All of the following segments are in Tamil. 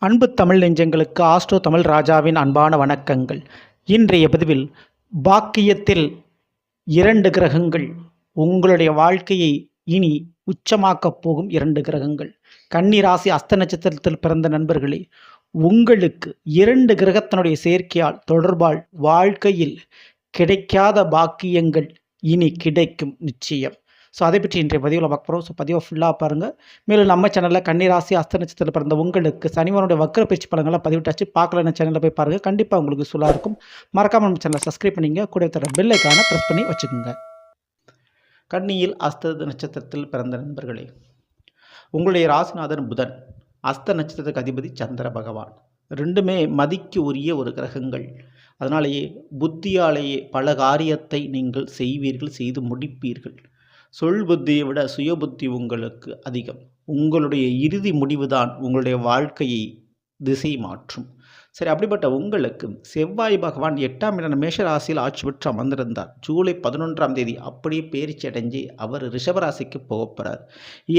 அன்பு தமிழ் நெஞ்சங்களுக்கு ஆஸ்ட்ரோ தமிழ் ராஜாவின் அன்பான வணக்கங்கள். இன்றைய பதிவில் பாக்கியத்தில் இரண்டு கிரகங்கள். உங்களுடைய வாழ்க்கையை இனி உச்சமாக்கப் போகும் இரண்டு கிரகங்கள். கன்னி ராசி அஸ்த நட்சத்திரத்தில் பிறந்த நண்பர்களே உங்களுக்கு இரண்டு கிரகத்தினுடைய சேர்க்கையால் தொடர்பால் வாழ்க்கையில் கிடைக்காத பாக்கியங்கள் இனி கிடைக்கும் நிச்சயம். ஸோ அதை பற்றி இன்றைய பதிவில் பார்க்க போகிறோம் ஸோ பதிவை ஃபுல்லாக பாருங்கள் மேலும் நம்ம சேனலில் கன்னிராசி அஸ்த நட்சத்திரத்தில் பிறந்த உங்களுக்கு சனிவனுடைய வக்கர பயிற்சி பலங்களாக பதிவிட்டாச்சு பார்க்கலன்னு சேனலில் போய் பாருங்கள் கண்டிப்பாக உங்களுக்கு சுலாக இருக்கும். மறக்காமல் நம்ம சேனலை சப்ஸ்கிரைப் பண்ணிங்க. கூட தர பெல்லைக்கான ப்ரெஸ் பண்ணி வச்சுக்கோங்க. கன்னியில் அஸ்த நட்சத்திரத்தில் பிறந்த நண்பர்களே உங்களுடைய ராசிநாதன் புதன். அஸ்த நட்சத்திரத்துக்கு அதிபதி சந்திர பகவான். ரெண்டுமே மதிக்கு உரிய ஒரு கிரகங்கள். அதனாலேயே புத்தியாலேயே பல காரியத்தை நீங்கள் செய்வீர்கள் செய்து முடிப்பீர்கள். சொல் புத்தியை விட சுய புத்தி உங்களுக்கு அதிகம். உங்களுடைய இறுதி முடிவுதான் உங்களுடைய வாழ்க்கையை திசை மாற்றும். சரி அப்படிப்பட்ட உங்களுக்கு செவ்வாய் பகவான் எட்டாம் இடம் மேஷராசியில் ஆட்சி பெற்று அமர்ந்திருந்தார். ஜூலை பதினொன்றாம் தேதி அப்படியே பேரிச்சி அடைஞ்சு அவர் ரிஷபராசிக்கு போகப்படுறார்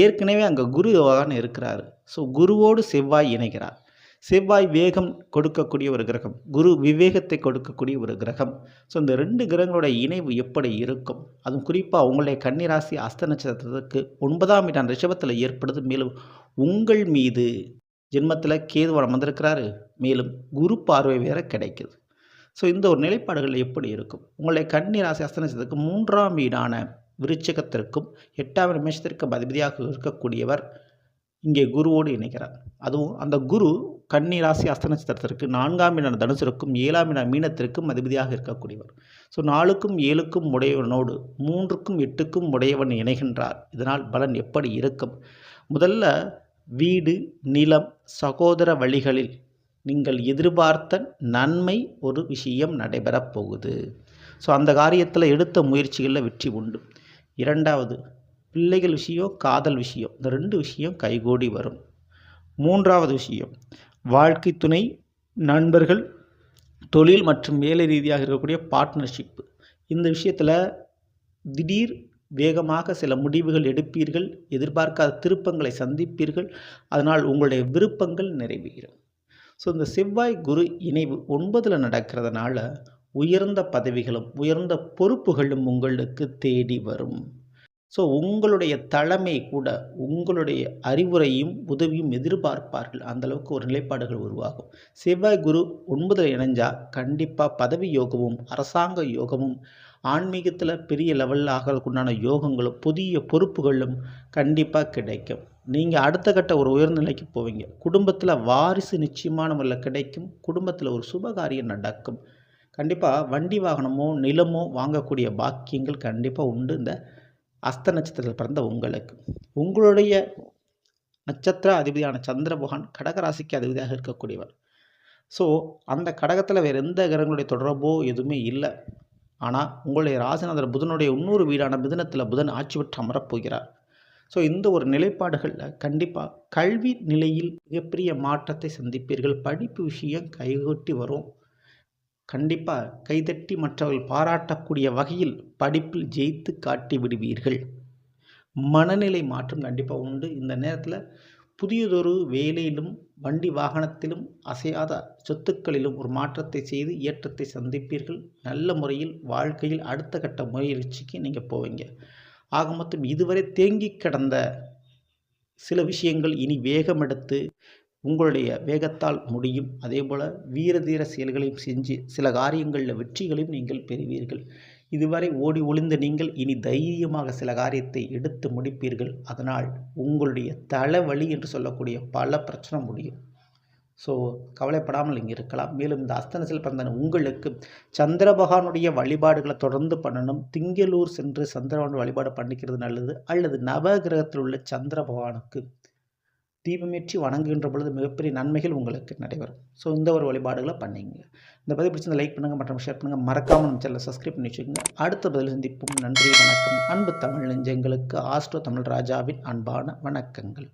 ஏற்கனவே அங்கே குரு பகவான் இருக்கிறார். ஸோ குருவோடு செவ்வாய் இணைகிறார். செவ்வாய் வேகம் கொடுக்கக்கூடிய ஒரு கிரகம் குரு விவேகத்தை கொடுக்கக்கூடிய ஒரு கிரகம். ஸோ இந்த ரெண்டு கிரகங்களோட இணைவு எப்படி இருக்கும்? அதுவும் குறிப்பாக உங்களுடைய கன்னிராசி அஸ்த நட்சத்திரத்துக்கு ஒன்பதாம் இடம் ரிஷபத்தில் ஏற்படுது. மேலும் உங்கள் மீது ஜென்மத்தில் கேதுவரம் வந்திருக்கிறாரு. மேலும் குரு பார்வை வேற கிடைக்குது. ஸோ இந்த ஒரு நிலைப்பாடுகள் எப்படி இருக்கும்? உங்களுடைய கன்னிராசி அஸ்த நட்சத்திரத்துக்கு மூன்றாம் வீடான விருச்சகத்திற்கும் எட்டாம் நிமிஷத்திற்கும் அதிபதியாக இருக்கக்கூடியவர் இங்கே குருவோடு இணைக்கிறார் அதுவும் அந்த குரு கன்னி ராசி அஸ்த நட்சத்திரத்திற்கு நான்காம் இடம் தனுசருக்கும் ஏழாம் இடம் மீனத்திற்கும் அதிபதியாக இருக்கக்கூடியவர். ஸோ நாலுக்கும் ஏழுக்கும் உடையவனோடு மூன்றுக்கும் எட்டுக்கும் உடையவன் இணைகின்றார். இதனால் பலன் எப்படி இருக்கும்? முதல்ல வீடு நிலம் சகோதர வழிகளில் நீங்கள் எதிர்பார்த்த நன்மை ஒரு விஷயம் நடைபெறப் போகுது. ஸோ அந்த காரியத்தில் எடுத்த முயற்சிகளில் வெற்றி உண்டு. இரண்டாவது பிள்ளைகள் விஷயம் காதல் விஷயம். இந்த ரெண்டு விஷயம் கைகூடி வரும். மூன்றாவது விஷயம் வாழ்க்கை துணை நண்பர்கள் தொழில் மற்றும் வேலை ரீதியாக இருக்கக்கூடிய பார்ட்னர்ஷிப் இந்த விஷயத்தில் திடீர் வேகமாக சில முடிவுகள் எடுப்பீர்கள் எதிர்பார்க்காத திருப்பங்களை சந்திப்பீர்கள் அதனால் உங்களுடைய விருப்பங்கள் நிறைவேறும். ஸோ இந்த செவ்வாய் குரு இணைவு ஒன்பதில் நடக்கிறதுனால உயர்ந்த பதவிகளும் உயர்ந்த பொறுப்புகளும் உங்களுக்கு தேடி வரும். ஸோ உங்களுடைய தலைமை கூட உங்களுடைய அறிவுரையும் உதவியும் எதிர்பார்ப்பார்கள். அந்தளவுக்கு ஒரு நிலைப்பாடுகள் உருவாகும். செவ்வாய் குரு ஒன்பதில் இணைஞ்சால் கண்டிப்பாக பதவி யோகமும் அரசாங்க யோகமும் ஆன்மீகத்தில் பெரிய லெவலில் ஆகிறதுக்குண்டான யோகங்களும் புதிய பொறுப்புகளும் கண்டிப்பாக கிடைக்கும். நீங்கள் அடுத்த கட்ட ஒரு உயர்நிலைக்கு போவீங்க. குடும்பத்தில் வாரிசு நிச்சயமான முறையில் கிடைக்கும். குடும்பத்தில் ஒரு சுபகாரியம் நடக்கும். கண்டிப்பாக வண்டி வாகனமோ நிலமோ வாங்கக்கூடிய பாக்கியங்கள் கண்டிப்பாக உண்டு. இந்த அஸ்த நட்சத்திரத்தில் பிறந்த உங்களுக்கு. உங்களுடைய நட்சத்திர அதிபதியான சந்திர பகவான் கடகராசிக்கு அதிபதியாக இருக்கக்கூடியவர். ஸோ அந்த கடகத்தில் வேறு எந்த கிரகங்களுடைய தொடர்போ எதுவுமே இல்லை. ஆனால் உங்களுடைய ராசிநாதர் புதனுடைய இன்னொரு வீடான மிதனத்தில் புதன் ஆட்சி பெற்று அமரப்போகிறார் ஸோ இந்த ஒரு நிலைப்பாடுகளில் கண்டிப்பாக கல்வி நிலையில் மிகப்பெரிய மாற்றத்தை சந்திப்பீர்கள். படிப்பு விஷயம் கைகொட்டி வரும். கண்டிப்பாக கைதட்டி மற்றவர்கள் பாராட்டக்கூடிய வகையில் படிப்பில் ஜெயித்து காட்டி விடுவீர்கள். மனநிலை மாற்றம் கண்டிப்பாக உண்டு. இந்த நேரத்தில் புதியதொரு வேலையிலும் வண்டி வாகனத்திலும் அசையாத சொத்துக்களிலும் ஒரு மாற்றத்தை செய்து ஏற்றத்தை சந்திப்பீர்கள். நல்ல முறையில் வாழ்க்கையில் அடுத்த கட்ட முயற்சிக்கு நீங்கள் போவீங்க. ஆக மொத்தம் இதுவரை தேங்கி கிடந்த சில விஷயங்கள் இனி வேகமெடுத்து உங்களுடைய வேகத்தால் முடியும். அதே போல் வீர தீர செயல்களையும் செஞ்சு சில காரியங்களில் வெற்றிகளையும் நீங்கள் பெறுவீர்கள். இதுவரை ஓடி ஒளிந்த நீங்கள் இனி தைரியமாக சில காரியத்தை எடுத்து முடிப்பீர்கள். அதனால் உங்களுடைய தலைவலி என்று சொல்லக்கூடிய பல பிரச்சனை முடியும். ஸோ கவலைப்படாமல் இங்கே இருக்கலாம். மேலும் இந்த அஸ்தனசில் பிறந்தன உங்களுக்கு சந்திர பகவானுடைய வழிபாடுகளை தொடர்ந்து பண்ணணும். திங்களூர் சென்று சந்திரபகவான் வழிபாடு பண்ணிக்கிறது நல்லது. அல்லது நவகிரகத்தில் உள்ள சந்திர பகவானுக்கு தீபமேற்றி வணங்குகின்ற பொழுது மிகப்பெரிய நன்மைகள் உங்களுக்கு நடைபெறும். ஸோ இந்த ஒரு வழிபாடுகளை பண்ணிங்க. இந்த பதிவு பிடிச்சிருந்த லைக் பண்ணுங்கள் மற்றும் ஷேர் பண்ணுங்கள் மறக்காமல் நம்ம சேனலை சப்ஸ்கிரைப் பண்ணி வச்சுக்கோங்க. அடுத்த பதில் சந்திப்போம். நன்றி வணக்கம். அன்பு தமிழ் நெஞ்சங்களுக்கு ஆஸ்ட்ரோ தமிழ் ராஜாவின் அன்பான வணக்கங்கள்.